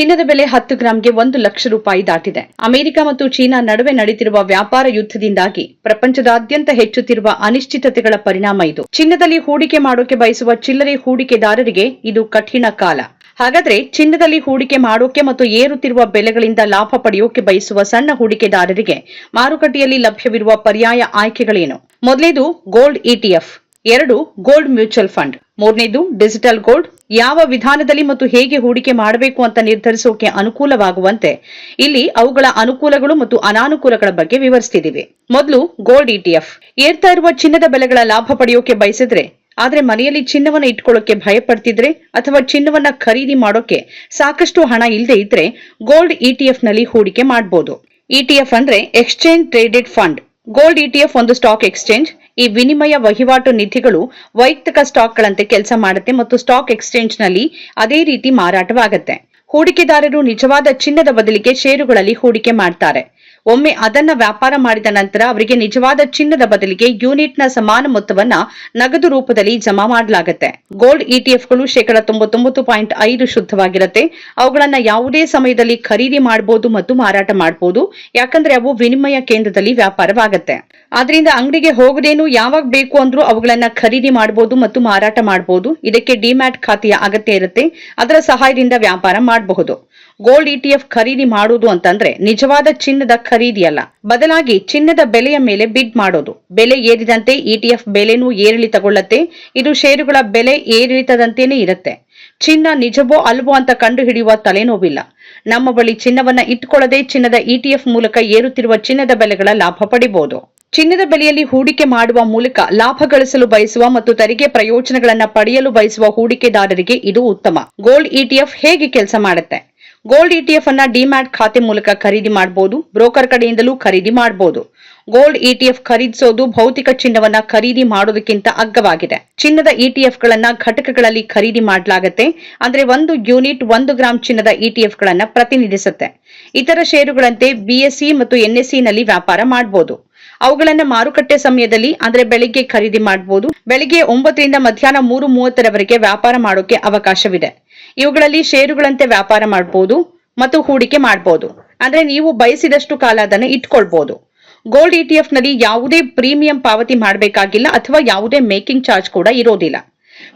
ಚಿನ್ನದ ಬೆಲೆ ಹತ್ತು ಗ್ರಾಂಗೆ ಒಂದು ಲಕ್ಷ ರೂಪಾಯಿ ದಾಟಿದೆ. ಅಮೆರಿಕ ಮತ್ತು ಚೀನಾ ನಡುವೆ ನಡೆಯುತ್ತಿರುವ ವ್ಯಾಪಾರ ಯುದ್ಧದಿಂದಾಗಿ ಪ್ರಪಂಚದಾದ್ಯಂತ ಹೆಚ್ಚುತ್ತಿರುವ ಅನಿಶ್ಚಿತತೆಗಳ ಪರಿಣಾಮ ಇದು. ಚಿನ್ನದಲ್ಲಿ ಹೂಡಿಕೆ ಮಾಡೋಕೆ ಬಯಸುವ ಚಿಲ್ಲರೆ ಹೂಡಿಕೆದಾರರಿಗೆ ಇದು ಕಠಿಣ ಕಾಲ. ಹಾಗಾದ್ರೆ ಚಿನ್ನದಲ್ಲಿ ಹೂಡಿಕೆ ಮಾಡೋಕೆ ಮತ್ತು ಏರುತ್ತಿರುವ ಬೆಲೆಗಳಿಂದ ಲಾಭ ಪಡೆಯೋಕೆ ಬಯಸುವ ಸಣ್ಣ ಹೂಡಿಕೆದಾರರಿಗೆ ಮಾರುಕಟ್ಟೆಯಲ್ಲಿ ಲಭ್ಯವಿರುವ ಪರ್ಯಾಯ ಆಯ್ಕೆಗಳೇನು? ಮೊದಲೇದು ಗೋಲ್ಡ್ ಇಟಿಎಫ್ ಎರಡು ಗೋಲ್ಡ್ ಮ್ಯೂಚುವಲ್ ಫಂಡ್. ಮೂರನೇದು ಡಿಜಿಟಲ್ ಗೋಲ್ಡ್. ಯಾವ ವಿಧಾನದಲ್ಲಿ ಮತ್ತು ಹೇಗೆ ಹೂಡಿಕೆ ಮಾಡಬೇಕು ಅಂತ ನಿರ್ಧರಿಸೋಕೆ ಅನುಕೂಲವಾಗುವಂತೆ ಇಲ್ಲಿ ಅವುಗಳ ಅನುಕೂಲಗಳು ಮತ್ತು ಅನಾನುಕೂಲಗಳ ಬಗ್ಗೆ ವಿವರಿಸ್ತಿದ್ದೀವಿ. ಮೊದಲು ಗೋಲ್ಡ್ ಇಟಿಎಫ್ ಏರ್ತಾ ಇರುವ ಚಿನ್ನದ ಬೆಲೆಗಳ ಲಾಭ ಪಡೆಯೋಕೆ ಬಯಸಿದ್ರೆ, ಆದ್ರೆ ಮನೆಯಲ್ಲಿ ಚಿನ್ನವನ್ನ ಇಟ್ಕೊಳ್ಳೋಕೆ ಭಯ ಪಡ್ತಿದ್ರೆ ಅಥವಾ ಚಿನ್ನವನ್ನ ಖರೀದಿ ಮಾಡೋಕೆ ಸಾಕಷ್ಟು ಹಣ ಇಲ್ಲದೆ ಇದ್ರೆ ಗೋಲ್ಡ್ ಇಟಿಎಫ್ನಲ್ಲಿ ಹೂಡಿಕೆ ಮಾಡಬಹುದು ಇಟಿಎಫ್ ಅಂದ್ರೆ exchange traded fund. Gold ETF ಒಂದು ಸ್ಟಾಕ್ ಎಕ್ಸ್ಚೇಂಜ್ ಈ ವಿನಿಮಯ ವಹಿವಾಟು ನಿಧಿಗಳು ವೈಯಕ್ತಿಕ ಸ್ಟಾಕ್ಗಳಂತೆ ಕೆಲಸ ಮಾಡುತ್ತೆ ಮತ್ತು ಸ್ಟಾಕ್ ಎಕ್ಸ್ಚೇಂಜ್ನಲ್ಲಿ ಅದೇ ರೀತಿ ಮಾರಾಟವಾಗುತ್ತೆ. ಹೂಡಿಕೆದಾರರು ನಿಜವಾದ ಚಿನ್ನದ ಬದಲಿಗೆ ಷೇರುಗಳಲ್ಲಿ ಹೂಡಿಕೆ ಮಾಡ್ತಾರೆ. ಒಮ್ಮೆ ಅದನ್ನ ವ್ಯಾಪಾರ ಮಾಡಿದ ನಂತರ ಅವರಿಗೆ ನಿಜವಾದ ಚಿನ್ನದ ಬದಲಿಗೆ ಯೂನಿಟ್ನ ಸಮಾನ ಮೊತ್ತವನ್ನ ನಗದು ರೂಪದಲ್ಲಿ ಜಮಾ ಮಾಡಲಾಗುತ್ತೆ. ಗೋಲ್ಡ್ ಇಟಿಎಫ್ಗಳು ಶೇಕಡ ತೊಂಬತ್ತೊಂಬತ್ತು ಪಾಯಿಂಟ್ ಐದು ಶುದ್ಧವಾಗಿರುತ್ತೆ. ಅವುಗಳನ್ನ ಯಾವುದೇ ಸಮಯದಲ್ಲಿ ಖರೀದಿ ಮಾಡಬಹುದು ಮತ್ತು ಮಾರಾಟ ಮಾಡಬಹುದು ಯಾಕಂದ್ರೆ ಅವು ವಿನಿಮಯ ಕೇಂದ್ರದಲ್ಲಿ ವ್ಯಾಪಾರವಾಗುತ್ತೆ. ಆದ್ರಿಂದ ಅಂಗಡಿಗೆ ಹೋಗದೇನು, ಯಾವಾಗ ಬೇಕು ಅಂದ್ರೂ ಅವುಗಳನ್ನ ಖರೀದಿ ಮಾಡಬಹುದು ಮತ್ತು ಮಾರಾಟ ಮಾಡಬಹುದು ಇದಕ್ಕೆ ಡಿಮ್ಯಾಟ್ ಖಾತೆಯ ಅಗತ್ಯ ಇರುತ್ತೆ. ಅದರ ಸಹಾಯದಿಂದ ವ್ಯಾಪಾರ ಮಾಡಬಹುದು. ಗೋಲ್ಡ್ ಇಟಿಎಫ್ ಖರೀದಿ ಮಾಡುವುದು ಅಂತಂದ್ರೆ ನಿಜವಾದ ಚಿನ್ನದ ಖರೀದಿ ಅಲ್ಲ ಬದಲಾಗಿ ಚಿನ್ನದ ಬೆಲೆಯ ಮೇಲೆ ಬಿಡ್ ಮಾಡೋದು. ಬೆಲೆ ಏರಿದಂತೆ ಇಟಿಎಫ್ ಬೆಲೆನೂ ಏರಿಳಿತಗೊಳ್ಳತ್ತೆ ಇದು ಷೇರುಗಳ ಬೆಲೆ ಏರಿಳಿತದಂತೆಯೇ ಇರುತ್ತೆ. ಚಿನ್ನ ನಿಜವೋ ಅಲ್ವೋ ಅಂತ ಕಂಡುಹಿಡಿಯುವ ತಲೆನೋವಿಲ್ಲ. ನಮ್ಮ ಬಳಿ ಚಿನ್ನವನ್ನ ಇಟ್ಕೊಳ್ಳದೆ ಚಿನ್ನದ ಇಟಿಎಫ್ ಮೂಲಕ ಏರುತ್ತಿರುವ ಚಿನ್ನದ ಬೆಲೆಗಳ ಲಾಭ ಪಡಿಬಹುದು ಚಿನ್ನದ ಬೆಲೆಯಲ್ಲಿ ಹೂಡಿಕೆ ಮಾಡುವ ಮೂಲಕ ಲಾಭ ಗಳಿಸಲು ಬಯಸುವ ಮತ್ತು ತೆರಿಗೆ ಪ್ರಯೋಜನಗಳನ್ನ ಪಡೆಯಲು ಬಯಸುವ ಹೂಡಿಕೆದಾರರಿಗೆ ಇದು ಉತ್ತಮ. ಗೋಲ್ಡ್ ಇಟಿಎಫ್ ಹೇಗೆ ಕೆಲಸ ಮಾಡುತ್ತೆ? ಗೋಲ್ಡ್ ಇಟಿಎಫ್ ಅನ್ನ ಡಿಮ್ಯಾಟ್ ಖಾತೆ ಮೂಲಕ ಖರೀದಿ ಮಾಡಬಹುದು ಬ್ರೋಕರ್ ಕಡೆಯಿಂದಲೂ ಖರೀದಿ ಮಾಡಬಹುದು ಗೋಲ್ಡ್ ಇಟಿಎಫ್ ಖರೀದಿಸೋದು ಭೌತಿಕ ಚಿನ್ನವನ್ನ ಖರೀದಿ ಮಾಡೋದಕ್ಕಿಂತ ಅಗ್ಗವಾಗಿದೆ. ಚಿನ್ನದ ಇಟಿಎಫ್ ಗಳನ್ನ ಘಟಕಗಳಲ್ಲಿ ಖರೀದಿ ಮಾಡಲಾಗುತ್ತೆ, ಅಂದ್ರೆ ಒಂದು ಯೂನಿಟ್ ಒಂದು ಗ್ರಾಂ ಚಿನ್ನದ ಇಟಿಎಫ್ ಗಳನ್ನ ಪ್ರತಿನಿಧಿಸುತ್ತೆ. ಇತರ ಷೇರುಗಳಂತೆ ಬಿಎಸ್ಸಿ ಮತ್ತು ಎನ್ಎಸ್ಸಿ ನಲ್ಲಿ ವ್ಯಾಪಾರ ಮಾಡಬಹುದು ಅವುಗಳನ್ನ ಮಾರುಕಟ್ಟೆ ಸಮಯದಲ್ಲಿ, ಅಂದ್ರೆ ಬೆಳಿಗ್ಗೆ ಖರೀದಿ ಮಾಡಬಹುದು ಬೆಳಿಗ್ಗೆ ಒಂಬತ್ತರಿಂದ ಮಧ್ಯಾಹ್ನ ಮೂರು ಮೂವತ್ತರವರೆಗೆ ವ್ಯಾಪಾರ ಮಾಡೋಕೆ ಅವಕಾಶವಿದೆ. ಇವುಗಳಲ್ಲಿ ಷೇರುಗಳಂತೆ ವ್ಯಾಪಾರ ಮಾಡಬಹುದು ಮತ್ತು ಹೂಡಿಕೆ ಮಾಡಬಹುದು ಅಂದ್ರೆ ನೀವು ಬಯಸಿದಷ್ಟು ಕಾಲ ಅದನ್ನು ಇಟ್ಕೊಳ್ಬಹುದು ಗೋಲ್ಡ್ ಇಟಿಎಫ್ನಲ್ಲಿ ಯಾವುದೇ ಪ್ರೀಮಿಯಂ ಪಾವತಿ ಮಾಡಬೇಕಾಗಿಲ್ಲ ಅಥವಾ ಯಾವುದೇ ಮೇಕಿಂಗ್ ಚಾರ್ಜ್ ಕೂಡ ಇರೋದಿಲ್ಲ.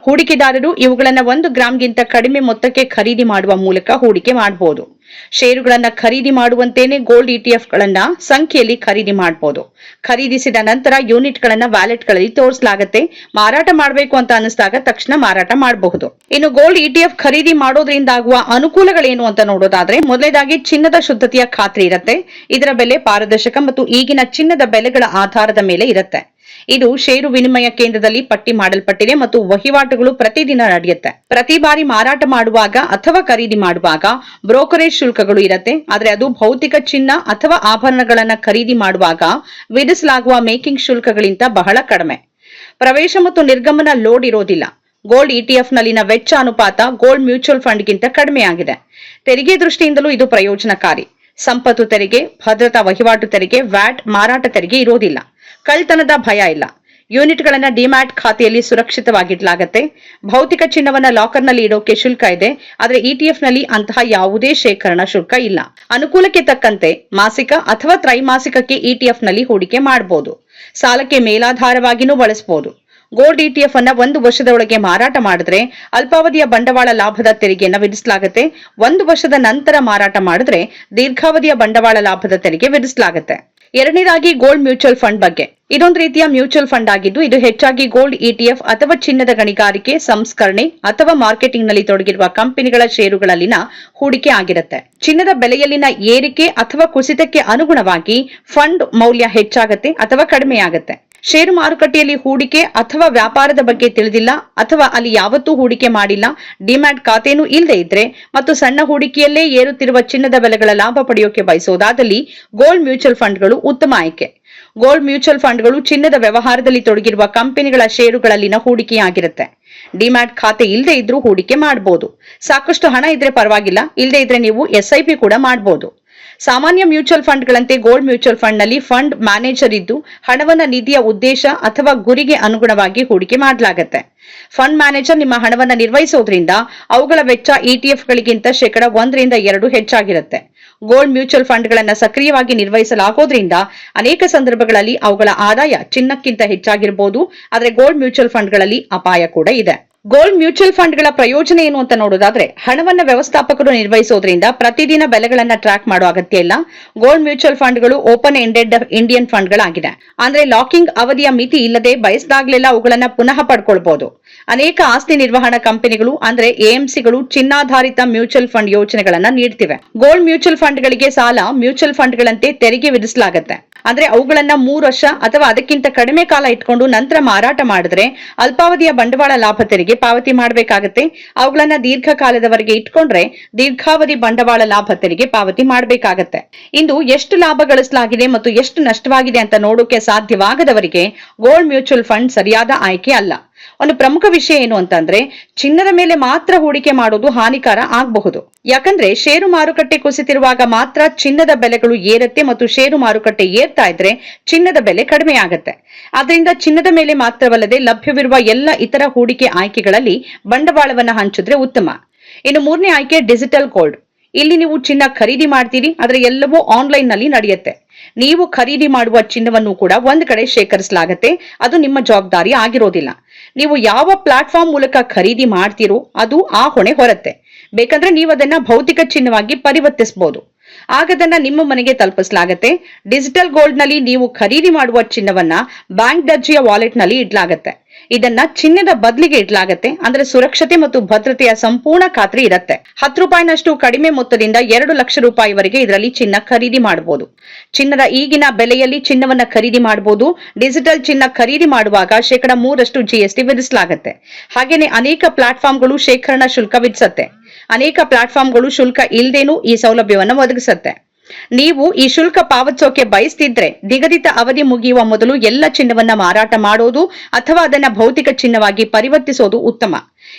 ಹೂಡಿಕೆದಾರರು ಇವುಗಳನ್ನ ಒಂದು ಗ್ರಾಂಗಿಂತ ಕಡಿಮೆ ಮೊತ್ತಕ್ಕೆ ಖರೀದಿ ಮಾಡುವ ಮೂಲಕ ಹೂಡಿಕೆ ಮಾಡಬಹುದು ಷೇರುಗಳನ್ನ ಖರೀದಿ ಮಾಡುವಂತೇನೆ ಗೋಲ್ಡ್ ಇಟಿಎಫ್ ಗಳನ್ನ ಸಂಖ್ಯೆಯಲ್ಲಿ ಖರೀದಿ ಮಾಡಬಹುದು ಖರೀದಿಸಿದ ನಂತರ ಯೂನಿಟ್ ಗಳನ್ನ ವ್ಯಾಲೆಟ್ಗಳಲ್ಲಿ ತೋರಿಸಲಾಗುತ್ತೆ. ಮಾರಾಟ ಮಾಡಬೇಕು ಅಂತ ಅನಿಸಿದಾಗ ತಕ್ಷಣ ಮಾರಾಟ ಮಾಡಬಹುದು. ಇನ್ನು ಗೋಲ್ಡ್ ಇಟಿಎಫ್ ಖರೀದಿ ಮಾಡೋದ್ರಿಂದ ಆಗುವ ಅನುಕೂಲಗಳೇನು ಅಂತ ನೋಡೋದಾದ್ರೆ, ಮೊದಲೇದಾಗಿ ಚಿನ್ನದ ಶುದ್ಧತೆಯ ಖಾತ್ರಿ ಇರುತ್ತೆ. ಇದರ ಬೆಲೆ ಪಾರದರ್ಶಕ ಮತ್ತು ಈಗಿನ ಚಿನ್ನದ ಬೆಲೆಗಳ ಆಧಾರದ ಮೇಲೆ ಇರುತ್ತೆ. ಇದು ಷೇರು ವಿನಿಮಯ ಕೇಂದ್ರದಲ್ಲಿ ಪಟ್ಟಿ ಮಾಡಲ್ಪಟ್ಟಿದೆ ಮತ್ತು ವಹಿವಾಟುಗಳು ಪ್ರತಿದಿನ ನಡೆಯುತ್ತೆ. ಪ್ರತಿ ಬಾರಿ ಮಾರಾಟ ಮಾಡುವಾಗ ಅಥವಾ ಖರೀದಿ ಮಾಡುವಾಗ ಬ್ರೋಕರೇಜ್ ಶುಲ್ಕಗಳು ಇರುತ್ತೆ. ಆದರೆ ಅದು ಭೌತಿಕ ಚಿನ್ನ ಅಥವಾ ಆಭರಣಗಳನ್ನ ಖರೀದಿ ಮಾಡುವಾಗ ವಿಧಿಸಲಾಗುವ ಮೇಕಿಂಗ್ ಶುಲ್ಕಗಳಿಂದ ಬಹಳ ಕಡಿಮೆ. ಪ್ರವೇಶ ಮತ್ತು ನಿರ್ಗಮನ ಲೋಡ್ ಇರೋದಿಲ್ಲ. ಗೋಲ್ಡ್ ಇಟಿಎಫ್ ನಲ್ಲಿನ ವೆಚ್ಚ ಅನುಪಾತ ಗೋಲ್ಡ್ ಮ್ಯೂಚುವಲ್ ಫಂಡ್ಗಿಂತ ಕಡಿಮೆಯಾಗಿದೆ. ತೆರಿಗೆ ದೃಷ್ಟಿಯಿಂದಲೂ ಇದು ಪ್ರಯೋಜನಕಾರಿ. ಸಂಪತ್ತು ತೆರಿಗೆ ಭದ್ರತಾ ವಹಿವಾಟು ತೆರಿಗೆ ವ್ಯಾಟ್ ಮಾರಾಟ ತೆರಿಗೆ ಇರೋದಿಲ್ಲ. ಕಳ್ತನದ ಭಯ ಇಲ್ಲ. ಯೂನಿಟ್ಗಳನ್ನ ಡಿಮ್ಯಾಟ್ ಖಾತೆಯಲ್ಲಿ ಸುರಕ್ಷಿತವಾಗಿಡಲಾಗತ್ತೆ. ಭೌತಿಕ ಚಿನ್ನವನ್ನ ಲಾಕರ್ನಲ್ಲಿ ಇಡೋಕೆ ಶುಲ್ಕ ಇದೆ. ಆದರೆ ಇಟಿಎಫ್ನಲ್ಲಿ ಅಂತಹ ಯಾವುದೇ ಶೇಖರಣಾ ಶುಲ್ಕ ಇಲ್ಲ. ಅನುಕೂಲಕ್ಕೆ ತಕ್ಕಂತೆ ಮಾಸಿಕ ಅಥವಾ ತ್ರೈಮಾಸಿಕಕ್ಕೆ ಇಟಿಎಫ್ನಲ್ಲಿ ಹೂಡಿಕೆ ಮಾಡಬಹುದು ಸಾಲಕ್ಕೆ ಮೇಲಾಧಾರವಾಗಿನೂ ಬಳಸಬಹುದು ಗೋಲ್ಡ್ ಇಟಿಎಫ್ ಅನ್ನ ಒಂದು ವರ್ಷದೊಳಗೆ ಮಾರಾಟ ಮಾಡಿದ್ರೆ ಅಲ್ಪಾವಧಿಯ ಬಂಡವಾಳ ಲಾಭದ ತೆರಿಗೆಯನ್ನ ವಿಧಿಸಲಾಗುತ್ತೆ. ಒಂದು ವರ್ಷದ ನಂತರ ಮಾರಾಟ ಮಾಡಿದ್ರೆ ದೀರ್ಘಾವಧಿಯ ಬಂಡವಾಳ ಲಾಭದ ತೆರಿಗೆ ವಿಧಿಸಲಾಗುತ್ತೆ. ಎರಡನೇದಾಗಿ ಗೋಲ್ಡ್ ಮ್ಯೂಚುವಲ್ ಫಂಡ್ ಬಗ್ಗೆ. ಇದೊಂದು ರೀತಿಯ ಮ್ಯೂಚುವಲ್ ಫಂಡ್ ಆಗಿದ್ದು, ಇದು ಹೆಚ್ಚಾಗಿ ಗೋಲ್ಡ್ ಇಟಿಎಫ್ ಅಥವಾ ಚಿನ್ನದ ಗಣಿಗಾರಿಕೆ, ಸಂಸ್ಕರಣೆ ಅಥವಾ ಮಾರ್ಕೆಟಿಂಗ್ನಲ್ಲಿ ತೊಡಗಿರುವ ಕಂಪನಿಗಳ ಷೇರುಗಳಲ್ಲಿನ ಹೂಡಿಕೆ ಆಗಿರುತ್ತೆ. ಚಿನ್ನದ ಬೆಲೆಯಲ್ಲಿನ ಏರಿಕೆ ಅಥವಾ ಕುಸಿತಕ್ಕೆ ಅನುಗುಣವಾಗಿ ಫಂಡ್ ಮೌಲ್ಯ ಹೆಚ್ಚಾಗುತ್ತೆ ಅಥವಾ ಕಡಿಮೆಯಾಗತ್ತೆ. ಷೇರು ಮಾರುಕಟ್ಟೆಯಲ್ಲಿ ಹೂಡಿಕೆ ಅಥವಾ ವ್ಯಾಪಾರದ ಬಗ್ಗೆ ತಿಳಿದಿಲ್ಲ ಅಥವಾ ಅಲ್ಲಿ ಯಾವತ್ತೂ ಹೂಡಿಕೆ ಮಾಡಿಲ್ಲ. ಡಿಮ್ಯಾಟ್ ಖಾತೆನೂ ಇಲ್ಲದೆ ಇದ್ರೆ ಮತ್ತು ಸಣ್ಣ ಹೂಡಿಕೆಯಲ್ಲೇ ಏರುತ್ತಿರುವ ಚಿನ್ನದ ಬೆಲೆಗಳ ಲಾಭ ಪಡೆಯೋಕೆ ಬಯಸೋದಾದಲ್ಲಿ ಗೋಲ್ಡ್ ಮ್ಯೂಚುವಲ್ ಫಂಡ್ಗಳು ಉತ್ತಮ ಆಯ್ಕೆ. ಗೋಲ್ಡ್ ಮ್ಯೂಚುವಲ್ ಫಂಡ್ಗಳು ಚಿನ್ನದ ವ್ಯವಹಾರದಲ್ಲಿ ತೊಡಗಿರುವ ಕಂಪನಿಗಳ ಷೇರುಗಳಲ್ಲಿನ ಹೂಡಿಕೆಯಾಗಿರುತ್ತೆ. ಡಿಮ್ಯಾಟ್ ಖಾತೆ ಇಲ್ಲದೆ ಇದ್ರೂ ಹೂಡಿಕೆ ಮಾಡಬಹುದು ಸಾಕಷ್ಟು ಹಣ ಇದ್ರೆ ಪರವಾಗಿಲ್ಲ, ಇಲ್ಲದೆ ಇದ್ರೆ ನೀವು ಎಸ್ಐಪಿ ಕೂಡ ಮಾಡಬಹುದು ಸಾಮಾನ್ಯ ಮ್ಯೂಚುವಲ್ ಫಂಡ್ಗಳಂತೆ ಗೋಲ್ಡ್ ಮ್ಯೂಚುವಲ್ ಫಂಡ್ನಲ್ಲಿ ಫಂಡ್ ಮ್ಯಾನೇಜರ್ ಇದ್ದು, ಹಣವನ್ನ ನಿಧಿಯ ಉದ್ದೇಶ ಅಥವಾ ಗುರಿಗೆ ಅನುಗುಣವಾಗಿ ಹೂಡಿಕೆ ಮಾಡಲಾಗುತ್ತೆ. ಫಂಡ್ ಮ್ಯಾನೇಜರ್ ನಿಮ್ಮ ಹಣವನ್ನ ನಿರ್ವಹಿಸೋದ್ರಿಂದ ಅವುಗಳ ವೆಚ್ಚ ಇಟಿಎಫ್ಗಳಿಗಿಂತ ಶೇಕಡ ಒಂದರಿಂದ ಎರಡು ಹೆಚ್ಚಾಗಿರುತ್ತೆ. ಗೋಲ್ಡ್ ಮ್ಯೂಚುವಲ್ ಫಂಡ್ಗಳನ್ನು ಸಕ್ರಿಯವಾಗಿ ನಿರ್ವಹಿಸಲಾಗೋದ್ರಿಂದ ಅನೇಕ ಸಂದರ್ಭಗಳಲ್ಲಿ ಅವುಗಳ ಆದಾಯ ಚಿನ್ನಕ್ಕಿಂತ ಹೆಚ್ಚಾಗಿರಬಹುದು ಆದರೆ ಗೋಲ್ಡ್ ಮ್ಯೂಚುವಲ್ ಫಂಡ್ಗಳಲ್ಲಿ ಅಪಾಯ ಕೂಡ ಇದೆ. ಗೋಲ್ಡ್ ಮ್ಯೂಚುವಲ್ ಫಂಡ್ಗಳ ಪ್ರಯೋಜನ ಏನು ಅಂತ ನೋಡೋದಾದ್ರೆ ಹಣವನ್ನ ವ್ಯವಸ್ಥಾಪಕರು ನಿರ್ವಹಿಸೋದ್ರಿಂದ ಪ್ರತಿದಿನ ಬೆಲೆಗಳನ್ನ ಟ್ರ್ಯಾಕ್ ಮಾಡೋ ಅಗತ್ಯ ಇಲ್ಲ. ಗೋಲ್ಡ್ ಮ್ಯೂಚುವಲ್ ಫಂಡ್ಗಳು ಓಪನ್ ಎಂಡೆಡ್ ಇಂಡಿಯನ್ ಫಂಡ್ಗಳಾಗಿದೆ ಅಂದ್ರೆ ಲಾಕಿಂಗ್ ಅವಧಿಯ ಮಿತಿ ಇಲ್ಲದೆ ಬಯಸಿದಾಗಲೆಲ್ಲ ಅವುಗಳನ್ನ ಪುನಃ ಪಡ್ಕೊಳ್ಬಹುದು ಅನೇಕ ಆಸ್ತಿ ನಿರ್ವಹಣಾ ಕಂಪನಿಗಳು, ಅಂದ್ರೆ ಎಎಂಸಿಗಳು ಚಿನ್ನಾಧಾರಿತ ಮ್ಯೂಚುವಲ್ ಫಂಡ್ ಯೋಜನೆಗಳನ್ನ ನೀಡ್ತಿವೆ. ಗೋಲ್ಡ್ ಮ್ಯೂಚುವಲ್ ಫಂಡ್ಗಳಿಗೆ ಸಾಲ ಮ್ಯೂಚುವಲ್ ಫಂಡ್ಗಳಂತೆ ತೆರಿಗೆ ವಿಧಿಸಲಾಗುತ್ತೆ. ಅಂದ್ರೆ ಅವುಗಳನ್ನ ಮೂರು ವರ್ಷ ಅಥವಾ ಅದಕ್ಕಿಂತ ಕಡಿಮೆ ಕಾಲ ಇಟ್ಕೊಂಡು ನಂತರ ಮಾರಾಟ ಮಾಡಿದ್ರೆ ಅಲ್ಪಾವಧಿಯ ಬಂಡವಾಳ ಲಾಭ ತೆರಿಗೆ ಪಾವತಿ ಮಾಡಬೇಕಾಗುತ್ತೆ. ಅವುಗಳನ್ನ ದೀರ್ಘಕಾಲದವರೆಗೆ ಇಟ್ಕೊಂಡ್ರೆ ದೀರ್ಘಾವಧಿ ಬಂಡವಾಳ ಲಾಭ ತೆರಿಗೆ ಪಾವತಿ ಮಾಡಬೇಕಾಗತ್ತೆ. ಇಂದು ಎಷ್ಟು ಲಾಭ ಗಳಿಸಲಾಗಿದೆ ಮತ್ತು ಎಷ್ಟು ನಷ್ಟವಾಗಿದೆ ಅಂತ ನೋಡೋಕೆ ಸಾಧ್ಯವಾಗದವರಿಗೆ ಗೋಲ್ಡ್ ಮ್ಯೂಚುವಲ್ ಫಂಡ್ ಸರಿಯಾದ ಆಯ್ಕೆ ಅಲ್ಲ. ಒಂದು ಪ್ರಮುಖ ವಿಷಯ ಏನು ಅಂತಂದ್ರೆ, ಚಿನ್ನದ ಮೇಲೆ ಮಾತ್ರ ಹೂಡಿಕೆ ಮಾಡೋದು ಹಾನಿಕಾರ ಆಗಬಹುದು. ಯಾಕಂದ್ರೆ, ಷೇರು ಮಾರುಕಟ್ಟೆ ಕುಸಿತಿರುವಾಗ ಮಾತ್ರ ಚಿನ್ನದ ಬೆಲೆಗಳು ಏರುತ್ತೆ ಮತ್ತು ಷೇರು ಮಾರುಕಟ್ಟೆ ಏರ್ತಾ ಇದ್ರೆ ಚಿನ್ನದ ಬೆಲೆ ಕಡಿಮೆ ಆಗುತ್ತೆ. ಆದ್ರಿಂದ ಚಿನ್ನದ ಮೇಲೆ ಮಾತ್ರವಲ್ಲದೆ ಲಭ್ಯವಿರುವ ಎಲ್ಲ ಇತರ ಹೂಡಿಕೆ ಆಯ್ಕೆಗಳಲ್ಲಿ ಬಂಡವಾಳವನ್ನ ಹಂಚಿದ್ರೆ ಉತ್ತಮ. ಇನ್ನು ಮೂರನೇ ಆಯ್ಕೆ, ಡಿಜಿಟಲ್ ಗೋಲ್ಡ್. ಇಲ್ಲಿ ನೀವು ಚಿನ್ನ ಖರೀದಿ ಮಾಡ್ತೀರಿ, ಆದರೆ ಎಲ್ಲವೂ ಆನ್ಲೈನ್ನಲ್ಲಿ ನಡೆಯುತ್ತೆ. ನೀವು ಖರೀದಿ ಮಾಡುವ ಚಿನ್ನವನ್ನು ಕೂಡ ಒಂದ್ ಕಡೆ ಶೇಖರಿಸಲಾಗತ್ತೆ, ಅದು ನಿಮ್ಮ ಜವಾಬ್ದಾರಿ ಆಗಿರೋದಿಲ್ಲ. ನೀವು ಯಾವ ಪ್ಲಾಟ್ಫಾರ್ಮ್ ಮೂಲಕ ಖರೀದಿ ಮಾಡ್ತೀರೋ, ಅದು ಆ ಹೊಣೆ ಹೊರತ್ತೆ. ಬೇಕಂದ್ರೆ ನೀವು ಅದನ್ನ ಭೌತಿಕ ಚಿನ್ನವಾಗಿ ಪರಿವರ್ತಿಸಬಹುದು ಆಗದನ್ನ ನಿಮ್ಮ ಮನೆಗೆ ತಲುಪಿಸಲಾಗತ್ತೆ. ಡಿಜಿಟಲ್ ಗೋಲ್ಡ್ನಲ್ಲಿ ನೀವು ಖರೀದಿ ಮಾಡುವ ಚಿನ್ನವನ್ನ ಬ್ಯಾಂಕ್ ದರ್ಜೆಯ ವಾಲೆಟ್ನಲ್ಲಿ ಇಡ್ಲಾಗತ್ತೆ. ಇದನ್ನ ಚಿನ್ನದ ಬದಲಿಗೆ ಇಡ್ಲಾಗತ್ತೆ. ಅಂದ್ರೆ ಸುರಕ್ಷತೆ ಮತ್ತು ಭದ್ರತೆಯ ಸಂಪೂರ್ಣ ಖಾತ್ರಿ ಇರುತ್ತೆ. ಹತ್ತು ರೂಪಾಯಿನಷ್ಟು ಕಡಿಮೆ ಮೊತ್ತದಿಂದ ಎರಡು ಲಕ್ಷ ರೂಪಾಯಿವರೆಗೆ ಇದರಲ್ಲಿ ಚಿನ್ನ ಖರೀದಿ ಮಾಡಬಹುದು ಚಿನ್ನದ ಈಗಿನ ಬೆಲೆಯಲ್ಲಿ ಚಿನ್ನವನ್ನ ಖರೀದಿ ಮಾಡಬಹುದು ಡಿಜಿಟಲ್ ಚಿನ್ನ ಖರೀದಿ ಮಾಡುವಾಗ ಶೇಕಡಾ ಮೂರಷ್ಟು ಜಿಎಸ್ಟಿ ವಿಧಿಸಲಾಗುತ್ತೆ. ಹಾಗೇನೆ ಅನೇಕ ಪ್ಲಾಟ್ಫಾರ್ಮ್ಗಳು ಶೇಖರಣಾ ಶುಲ್ಕ ವಿಧಿಸುತ್ತೆ. ಅನೇಕ ಪ್ಲಾಟ್ಫಾರ್ಮ್ಗಳು ಶುಲ್ಕ ಇಲ್ಲದೇನೂ ಈ ಸೌಲಭ್ಯವನ್ನು ಒದಗಿಸತ್ತೆ. ನೀವು ಈ ಶುಲ್ಕ ಪಾವತಿಸೋಕೆ ಬಯಸ್ತಿದ್ರೆ ನಿಗದಿತ ಅವಧಿ ಮುಗಿಯುವ ಮೊದಲು ಎಲ್ಲ ಚಿನ್ನವನ್ನ ಮಾರಾಟ ಮಾಡೋದು ಅಥವಾ ಅದನ್ನ ಭೌತಿಕ ಚಿನ್ನವಾಗಿ ಪರಿವರ್ತಿಸೋದು ಉತ್ತಮ.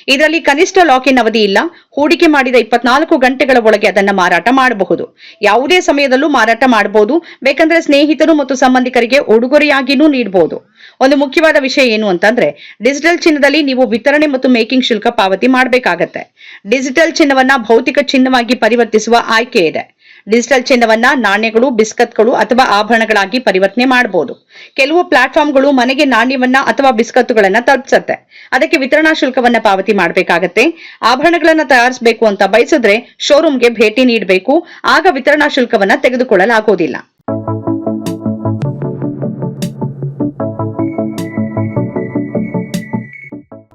ಇದರಲ್ಲಿ ಕನಿಷ್ಠ ಲಾಕಿನ್ ಅವಧಿ ಇಲ್ಲ. ಹೂಡಿಕೆ ಮಾಡಿದ ಇಪ್ಪತ್ನಾಲ್ಕು ಗಂಟೆಗಳ ಒಳಗೆ ಅದನ್ನ ಮಾರಾಟ ಮಾಡಬಹುದು. ಯಾವುದೇ ಸಮಯದಲ್ಲೂ ಮಾರಾಟ ಮಾಡಬಹುದು. ಬೇಕಂದ್ರೆ ಸ್ನೇಹಿತರು ಮತ್ತು ಸಂಬಂಧಿಕರಿಗೆ ಉಡುಗೊರೆಯಾಗಿನೂ ನೀಡಬಹುದು ಒಂದು ಮುಖ್ಯವಾದ ವಿಷಯ ಏನು ಅಂತಂದ್ರೆ, ಡಿಜಿಟಲ್ ಚಿನ್ನದಲ್ಲಿ ನೀವು ವಿತರಣೆ ಮತ್ತು ಮೇಕಿಂಗ್ ಶುಲ್ಕ ಪಾವತಿ ಮಾಡಬೇಕಾಗತ್ತೆ. ಡಿಜಿಟಲ್ ಚಿನ್ನವನ್ನ ಭೌತಿಕ ಚಿನ್ನವಾಗಿ ಪರಿವರ್ತಿಸುವ ಆಯ್ಕೆ ಇದೆ. ಡಿಜಿಟಲ್ ಚಿನ್ನವನ್ನ ನಾಣ್ಯಗಳು, ಬಿಸ್ಕತ್ಗಳು ಅಥವಾ ಆಭರಣಗಳಾಗಿ ಪರಿವರ್ತನೆ ಮಾಡಬಹುದು ಕೆಲವು ಪ್ಲಾಟ್ಫಾರ್ಮ್ಗಳು ಮನೆಗೆ ನಾಣ್ಯವನ್ನ ಅಥವಾ ಬಿಸ್ಕತ್ತುಗಳನ್ನ ತಲುಪಿಸುತ್ತೆ. ಅದಕ್ಕೆ ವಿತರಣಾ ಶುಲ್ಕವನ್ನ ಪಾವತಿ ಮಾಡಬೇಕಾಗತ್ತೆ. ಆಭರಣಗಳನ್ನ ತಯಾರಿಸಬೇಕು ಅಂತ ಬಯಸಿದ್ರೆ ಶೋರೂಮ್ಗೆ ಭೇಟಿ ನೀಡಬೇಕು. ಆಗ ವಿತರಣಾ ಶುಲ್ಕವನ್ನ ತೆಗೆದುಕೊಳ್ಳಲಾಗುವುದಿಲ್ಲ